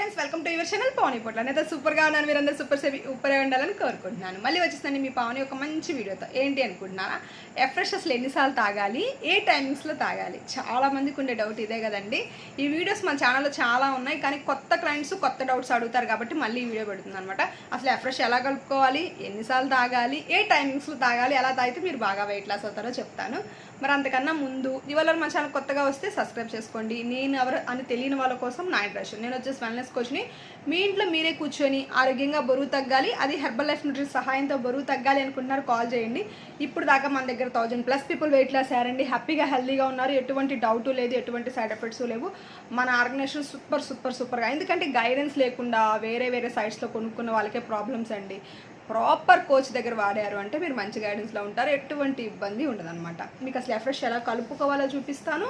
Friends welcome to your channel Pavani Potla నేత సూపర్గా ఉన్నాను మీరందరూ సూపర్ సేవి ఉప్పరే ఉండాలని కోరుకుంటున్నాను. మళ్ళీ వచ్చేసండి మీ పావని ఒక మంచి వీడియోతో. ఏంటి అనుకుంటున్నారా? ఎఫ్రెష్ అసలు ఎన్నిసార్లు తాగాలి? ఏ టైమింగ్స్లో తాగాలి? చాలా మందికి ఉండే డౌట్ ఇదే కదండి. ఈ వీడియోస్ మన ఛానల్లో చాలా ఉన్నాయి కానీ కొత్త క్లయింట్స్ కొత్త డౌట్స్ అడుగుతారు కాబట్టి మళ్ళీ ఈ వీడియో పెడుతుంది అనమాట అసలు ఎఫ్రెష్ ఎలా కలుపుకోవాలి? ఎన్నిసార్లు తాగాలి? ఏ టైమింగ్స్లో తాగాలి? ఎలా తాగితే మీరు బాగా వెయిట్ లాస్ అవుతారో చెప్తాను. మరి అంతకన్నా ముందు ఇవాళ మన ఛానల్ కొత్తగా వస్తే సబ్స్క్రైబ్ చేసుకోండి. నేను ఎవరు అని తెలియని వాళ్ళ కోసం నా అడ్రస్ నేను వచ్చేసి వెల్నెస్ కోచ్ని మీ ఇంట్లో మీరే కూర్చొని ఆరోగ్యంగా బరువు తగ్గాలి అది హెర్బల్ లైఫ్ న్యూట్రిషన్ సహాయంతో బరువు తగ్గాలి అనుకుంటున్నారు కాల్ చేయండి. ఇప్పుడు దాకా మన దగ్గర thousand plus people weight loss అయ్యారండి. హ్యాపీగా హెల్దీగా ఉన్నారు. ఎటువంటి డౌట్ లేదు ఎటువంటి సైడ్ ఎఫెక్ట్స్ లేవు. మన ఆర్గనైజేషన్ సూపర్ సూపర్ సూపర్గా ఎందుకంటే గైడెన్స్ లేకుండా వేరే వేరే సైట్స్లో కొనుక్కున్న వాళ్ళకే ప్రాబ్లమ్స్ అండి. ప్రాపర్ కోచ్ దగ్గర వాడారు అంటే మీరు మంచి గైడెన్స్లో ఉంటారు ఎటువంటి ఇబ్బంది ఉండదన్నమాట. మీకు అసలు ఎఫ్రెష్ ఎలా కలుపుకోవాలో చూపిస్తాను.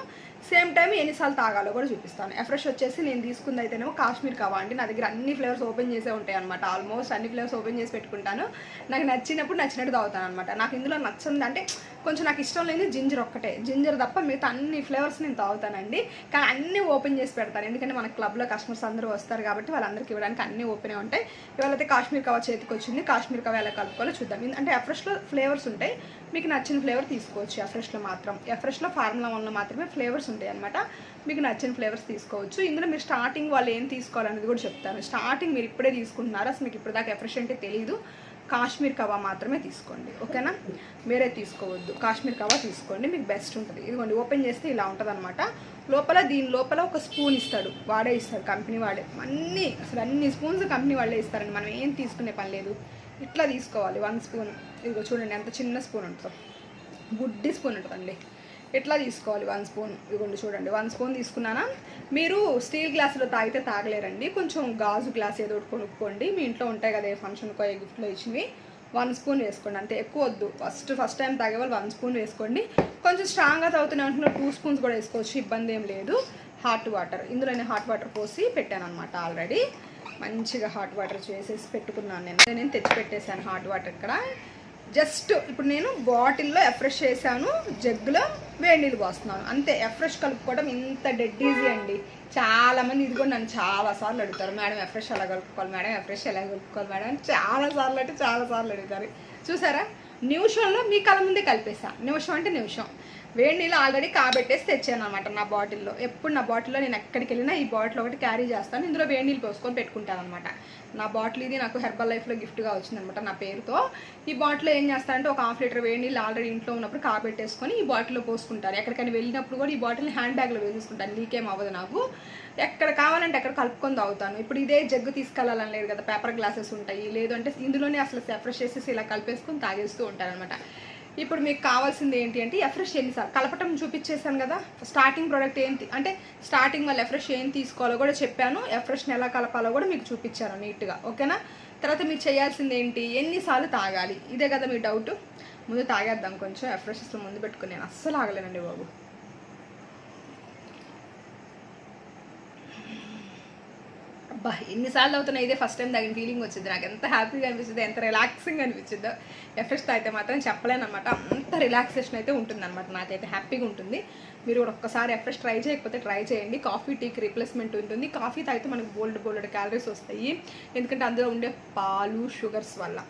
సేమ్ టైం ఎన్నిసార్లు తాగాలో కూడా చూపిస్తాను. ఎఫ్రెష్ వచ్చేసి నేను తీసుకుంది అయితేనేమో కాశ్మీర్ కవా అండి. నా దగ్గర అన్ని ఫ్లేవర్స్ ఓపెన్ చేసే ఉంటాయి అనమాట ఆల్మోస్ట్ అన్ని ఫ్లేవర్స్ ఓపెన్ చేసి పెట్టుకుంటాను. నాకు నచ్చినప్పుడు నచ్చినట్టు తాగుతాను అనమాట నాకు ఇందులో నచ్చింది అంటే కొంచెం నాకు ఇష్టం లేని జింజర్ ఒక్కటే. జింజర్ తప్ప మిగతా అన్ని ఫ్లేవర్స్ నేను తాగుతానండి. కానీ అన్నీ ఓపెన్ చేసి పెడతాను. ఎందుకంటే మన క్లబ్లో కస్టమర్స్ అందరూ వస్తారు కాబట్టి వాళ్ళందరికీ ఇవ్వడానికి అన్నీ ఓపెనే ఉంటాయి. ఇవాళ అయితే కాశ్మీర్ కవా చేతికి వచ్చింది కాశ్మీర్ కవా ఎలా కలుపుకోవాలో చూద్దాం. అంటే ఎఫ్రెష్లో ఫ్లేవర్స్ ఉంటాయి. మీకు నచ్చిన ఫ్లేవర్ తీసుకోవచ్చు ఎఫ్రెష్లో మాత్రం. ఎఫ్రెష్లో ఫార్ములా వన్లో మాత్రమే ఫ్లేవర్స్ ఉంటాయి అనమాట మీకు నచ్చిన ఫ్లేవర్స్ తీసుకోవచ్చు. ఇందులో మీరు స్టార్టింగ్ వాళ్ళు ఏం తీసుకోవాలనేది కూడా చెప్తాను. స్టార్టింగ్ మీరు ఇప్పుడే తీసుకుంటున్నారు. అసలు మీకు ఇప్పుడు దాకా ఎఫ్రెష్ అంటే తెలియదు కాశ్మీర్ కవా మాత్రమే తీసుకోండి. ఓకేనా? వేరే తీసుకోవద్దు. కాశ్మీర్ కవా తీసుకోండి. మీకు బెస్ట్ ఉంటుంది. ఇదిగోండి ఓపెన్ చేస్తే ఇలా ఉంటుంది అనమాట లోపల దీని లోపల ఒక స్పూన్ ఇస్తాడు. వాడే ఇస్తాడు. కంపెనీ వాడే. అన్నీ అసలు అన్ని స్పూన్స్ కంపెనీ వాళ్ళే ఇస్తారండి. మనం ఏం తీసుకునే పని లేదు. ఇట్లా తీసుకోవాలి వన్ స్పూన్ ఇదిగో చూడండి ఎంత చిన్న స్పూన్ ఉంటుందో. గుడ్డి స్పూన్ ఉంటుందండి. ఎట్లా తీసుకోవాలి వన్ స్పూన్ ఇదిగోండి చూడండి వన్ స్పూన్ తీసుకున్నానా? మీరు స్టీల్ గ్లాసులో తాగితే తాగలేరండి. కొంచెం గాజు గ్లాస్ ఏదో ఒకటి కొనుక్కోండి. మీ ఇంట్లో ఉంటాయి కదా ఏ ఫంక్షన్కో ఏ గిఫ్ట్లో ఇచ్చినవి. వన్ స్పూన్ వేసుకోండి అంతే. ఎక్కువ వద్దు. ఫస్ట్ ఫస్ట్ టైం తాగే వాళ్ళు వన్ స్పూన్ వేసుకోండి. కొంచెం స్ట్రాంగ్గా తాగుతూనే ఉంటున్న టూ స్పూన్స్ కూడా వేసుకోవచ్చు ఇబ్బంది ఏం లేదు. హాట్ వాటర్ ఇందులోనే హాట్ వాటర్ పోసి పెట్టాను అనమాట ఆల్రెడీ మంచిగా హాట్ వాటర్ చేసేసి పెట్టుకున్నాను నేను. నేను తెచ్చి పెట్టేశాను హాట్ వాటర్ ఇక్కడ. జస్ట్ ఇప్పుడు నేను బాటిల్లో ఎఫ్రెష్ చేశాను జగ్గులో వేడి నీళ్ళు పోస్తున్నాను. అంతే ఎఫ్రెష్ కలుపుకోవడం ఇంత డెడ్ ఈజీ అండి. చాలామంది ఇది కూడా నన్ను చాలా సార్లు అడుగుతారు మేడం ఎఫ్రెష్ ఎలా కలుపుకోవాలి? మేడం ఎఫ్రెష్ ఎలా కలుపుకోవాలి? మేడం చాలాసార్లు చాలా సార్లు అంటే చాలా సార్లు అడుగుతారు. చూసారా? నిమిషంలో మీ కళ్ళ ముందే కలిపేసా నిమిషం అంటే నిమిషం వేడి నీళ్ళు ఆల్రెడీ కాబెట్టేసి తెచ్చాను అనమాట నా బాటిల్లో. ఎప్పుడు నా బాటిల్లో నేను ఎక్కడికి వెళ్ళినా ఈ బాటిల్ ఒకటి క్యారీ చేస్తాను. ఇందులో వేడి నీళ్ళు పోసుకొని పెట్టుకుంటాను అనమాట నా బాటిల్ ఇది నాకు హెర్బల్ లైఫ్లో గిఫ్ట్గా వచ్చిందనమాట నా పేరుతో. ఈ బాటిల్లో ఏం చేస్తానంటే ఒక హాఫ్ లీటర్ వేడి నీళ్ళు ఆల్రెడీ ఇంట్లో ఉన్నప్పుడు కాబెట్టేసుకొని ఈ బాటిల్లో పోసుకుంటాను. ఎక్కడికైనా వెళ్ళినప్పుడు కూడా ఈ బాటిల్ని హ్యాండ్ బ్యాగ్లో వేసేసుకుంటాను. లీకేం అవ్వదు నాకు. ఎక్కడ కావాలంటే అక్కడ కలుపుకొని తాగుతాను. ఇప్పుడు ఇదే జగ్గు తీసుకెళ్ళాలని లేదు కదా పేపర్ గ్లాసెస్ ఉంటాయి. లేదు అంటే ఇందులోనే అసలు సెఫ్రెష్ చేసేసి ఇలా కలిపేసుకొని తాగేస్తూ ఉంటాను అనమాట ఇప్పుడు మీకు కావాల్సింది ఏంటి అంటే ఎఫ్రెష్ ఎన్నిసార్లు కలపటం చూపించేశాను కదా. స్టార్టింగ్ ప్రోడక్ట్ ఏంటి? అంటే స్టార్టింగ్ వాళ్ళు ఎఫ్రెష్ ఏం తీసుకోవాలో కూడా చెప్పాను. ఎఫ్రెష్ని ఎలా కలపాలో కూడా మీకు చూపించాను నీట్గా. ఓకేనా? తర్వాత మీరు చేయాల్సింది ఏంటి? ఎన్నిసార్లు తాగాలి? ఇదే కదా మీ డౌట్ ముందు తాగేద్దాం కొంచెం. ఎఫ్రెష్ అసలు ముందు పెట్టుకుని నేను అస్సలు ఆగలేనండి బాబు. అబ్బా ఎన్నిసార్లు అవుతున్నాయి ఇదే ఫస్ట్ టైం తగిన ఫీలింగ్ వచ్చింది. నాకు ఎంత హ్యాపీగా అనిపిస్తుంది ఎంత రిలాక్సింగ్ అనిపించిందో ఎఫెక్ట్స్ అయితే మాత్రం చెప్పలేను అనమాట అంత రిలాక్సేషన్ అయితే ఉంటుంది అనమాట నాకైతే హ్యాపీగా ఉంటుంది. మీరు కూడా ఒక్కసారి ఎఫ్రెష్ ట్రై చేయకపోతే ట్రై చేయండి. కాఫీ టీకి రీప్లేస్మెంట్ ఉంటుంది. కాఫీ తాగితే మనకు బోల్డ్ బోల్డ్ క్యాలరీస్ వస్తాయి. ఎందుకంటే అందులో ఉండే పాలు షుగర్స్ వల్ల.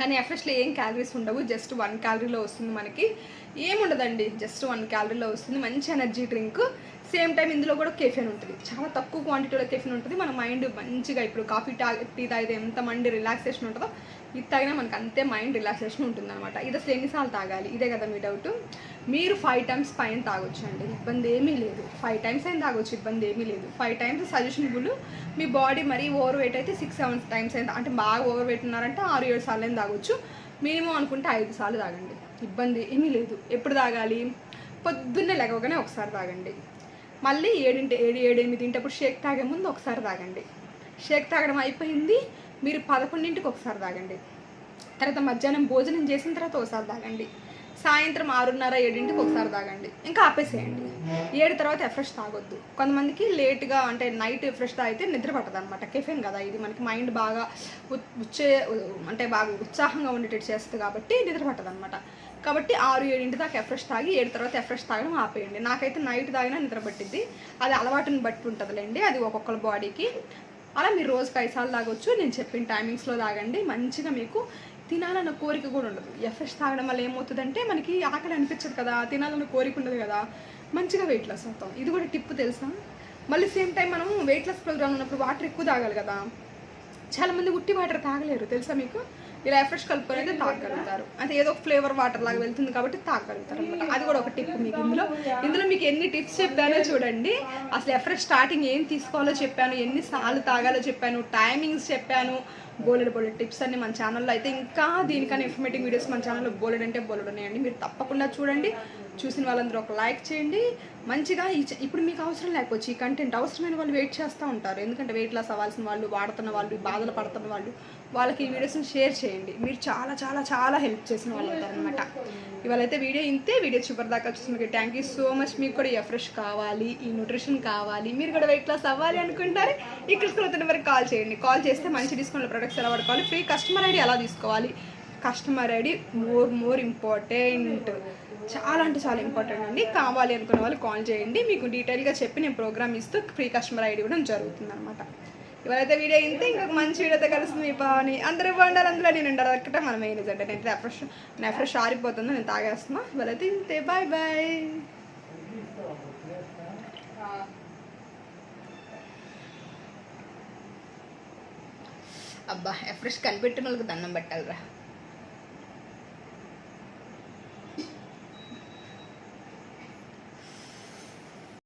కానీ ఎఫ్రెష్లో ఏం క్యాలరీస్ ఉండవు. జస్ట్ వన్ క్యాలరీలో వస్తుంది మనకి. ఏముండదండి. జస్ట్ వన్ క్యాలరీలో వస్తుంది. మంచి ఎనర్జీ డ్రింక్ సేమ్ టైం ఇందులో కూడా కెఫెన్ ఉంటుంది. చాలా తక్కువ క్వాంటిటీలో కెఫెన్ ఉంటుంది. మన మైండ్ మంచిగా ఇప్పుడు కాఫీ టా టీ తాగితే ఎంత మైండ్ రిలాక్సేషన్ ఉంటుందో ఇది తాగినా మనకు అంతే మైండ్ రిలాక్సేషన్ ఉంటుంది అనమాట ఇది అసలు ఎన్నిసార్లు తాగాలి? ఇదే కదా మీ డౌట్ మీరు ఫైవ్ టైమ్స్ పైన తాగొచ్చు అండి. ఇబ్బంది ఏమీ లేదు. ఫైవ్ టైమ్స్ అయినా తాగొచ్చు ఇబ్బంది ఏమీ లేదు. ఫైవ్ టైమ్స్ సజెషనబుల్ మీ బాడీ మరీ ఓవర్ వెయిట్ అయితే సిక్స్ సెవెన్ టైమ్స్ అయినా అంటే బాగా ఓవర్ వెయిట్ ఉన్నారంటే ఆరు ఏడు సార్లు అయినా తాగొచ్చు. మినిమం అనుకుంటే ఐదు సార్లు తాగండి. ఇబ్బంది ఏమీ లేదు. ఎప్పుడు తాగాలి? పొద్దున్నే లేకపోగానే ఒకసారి తాగండి. మళ్ళీ ఏడింటి ఏడు ఏడు ఎనిమిది తింటప్పుడు షేక్ తాగే ముందు ఒకసారి తాగండి. షేక్ తాగడం అయిపోయింది మీరు పదకొండింటికి ఒకసారి తాగండి. తర్వాత మధ్యాహ్నం భోజనం చేసిన తర్వాత ఒకసారి తాగండి. సాయంత్రం ఆరున్నర ఏడింటికి ఒకసారి తాగండి. ఇంకా ఆపేసేయండి. ఏడు తర్వాత ఎఫ్రెష్ తాగొద్దు. కొంతమందికి లేట్గా అంటే నైట్ ఎఫ్రెష్ తాగితే నిద్ర పట్టదు అనమాట కెఫెన్ కదా ఇది మనకి మైండ్ బాగా ఉచ్చే అంటే బాగా ఉత్సాహంగా ఉండేటట్టు చేస్తుంది కాబట్టి నిద్ర పట్టదు అనమాట కాబట్టి ఆరు ఏడింటి దాకా ఎఫ్రెష్ తాగి ఏడు తర్వాత ఎఫ్రెష్ తాగడం ఆపేయండి. నాకైతే నైట్ తాగినా నిద్ర పట్టిద్ది. అది అలవాటుని బట్టి ఉంటుందిలేండి. అది ఒక్కొక్కరి బాడీకి. అలా మీరు రోజుకి ఐదు సార్లు తాగొచ్చు. నేను చెప్పిన టైమింగ్స్లో తాగండి. మంచిగా మీకు తినాలన్న కోరిక కూడా ఉండదు. ఎఫ్రెష్ తాగడం వల్ల ఏమవుతుందంటే మనకి ఆకలి అనిపించదు కదా తినాలన్న కోరిక ఉండదు కదా. మంచిగా వెయిట్ లాస్ అవుతాం. ఇది కూడా టిప్ తెలుసా? మళ్ళీ సేమ్ టైం మనం వెయిట్ లాస్ ప్రోగ్రామ్ ఉన్నప్పుడు వాటర్ ఎక్కువ తాగాలి కదా. చాలా మంది ఉట్టి వాటర్ తాగలేరు. తెలుసా మీకు? ఇలా ఎఫ్రెష్ కలుపుకొని అయితే తాగలుగుతారు. అంటే ఏదో ఒక ఫ్లేవర్ వాటర్ లాగా వెళ్తుంది కాబట్టి తాగలుగుతారు అనమాట అది కూడా ఒక టిప్ మీకు ఇందులో. ఇందులో మీకు ఎన్ని టిప్స్ చెప్పానో చూడండి. అసలు ఎఫ్రెష్ స్టార్టింగ్ ఏం తీసుకోవాలో చెప్పాను ఎన్ని సార్లు తాగాలో చెప్పాను టైమింగ్స్ చెప్పాను. బోలెడ్ బోలెడ్ టిప్స్ అన్ని మన ఛానల్లో అయితే ఇంకా దీనికన్నా ఇన్ఫర్మేటివ్ వీడియోస్ మన ఛానల్లో బోలెడ్ అంటే బోలెడ్ ఉన్నాయండి. మీరు తప్పకుండా చూడండి. చూసిన వాళ్ళందరూ ఒక లైక్ చేయండి. మంచిగా ఇప్పుడు మీకు అవసరం లేకపోవచ్చు. ఈ కంటెంట్ అవసరమైన వాళ్ళు వెయిట్ చేస్తూ ఉంటారు. ఎందుకంటే వెయిట్ లాస్ అవ్వాల్సిన వాళ్ళు వాడుతున్న వాళ్ళు బాధలు పడుతున్న వాళ్ళు వాళ్ళకి ఈ వీడియోస్ని షేర్ చేయండి. మీరు చాలా చాలా చాలా హెల్ప్ చేసిన వాళ్ళు అవుతారు అనమాట ఇవాళ అయితే వీడియో ఇంతే. వీడియో చివరి దాకా చూసి మీకు థ్యాంక్ యూ సో మచ్ మీకు కూడా ఎఫ్రెష్ కావాలి ఈ న్యూట్రిషన్ కావాలి మీరు కూడా వెయిట్ లాస్ అవ్వాలి అనుకుంటారు ఇక్కడ స్కూల్ వరకు కాల్ చేయండి. కాల్ చేస్తే మంచి డిస్కౌంట్ ప్రొడక్ట్స్ ఎలా వాడుకోవాలి ఫ్రీ కస్టమర్ ఐడి ఎలా తీసుకోవాలి customer ID more more important. చాలా అంటే చాలా ఇంపార్టెంట్ అండి. కావాలి అనుకున్న వాళ్ళు కాల్ చేయండి. మీకు డీటెయిల్గా చెప్పి నేను ప్రోగ్రామ్ ఇస్తూ ఫ్రీ కస్టమర్ ఐడి కూడా జరుగుతుంది అనమాట ఇవాళైతే వీడియో ఇంతే. ఇంకొక మంచి వీడియోతో కలుస్తుంది మీ పాని అందరూ బాగుండాలి. అందులో నేను ఉండాలి ఒక్కటే మనం మెయిన్ అంటే నేను రెఫ్రెష్ ఫ్రెష్ ఆరిపోతుందో నేను తాగేస్తున్నా. ఇవాళైతే ఇంతే. బాయ్ బాయ్ అబ్బా ఎఫ్రెష్ కనిపెట్టిన వాళ్ళకి దండం పెట్టాలిరా.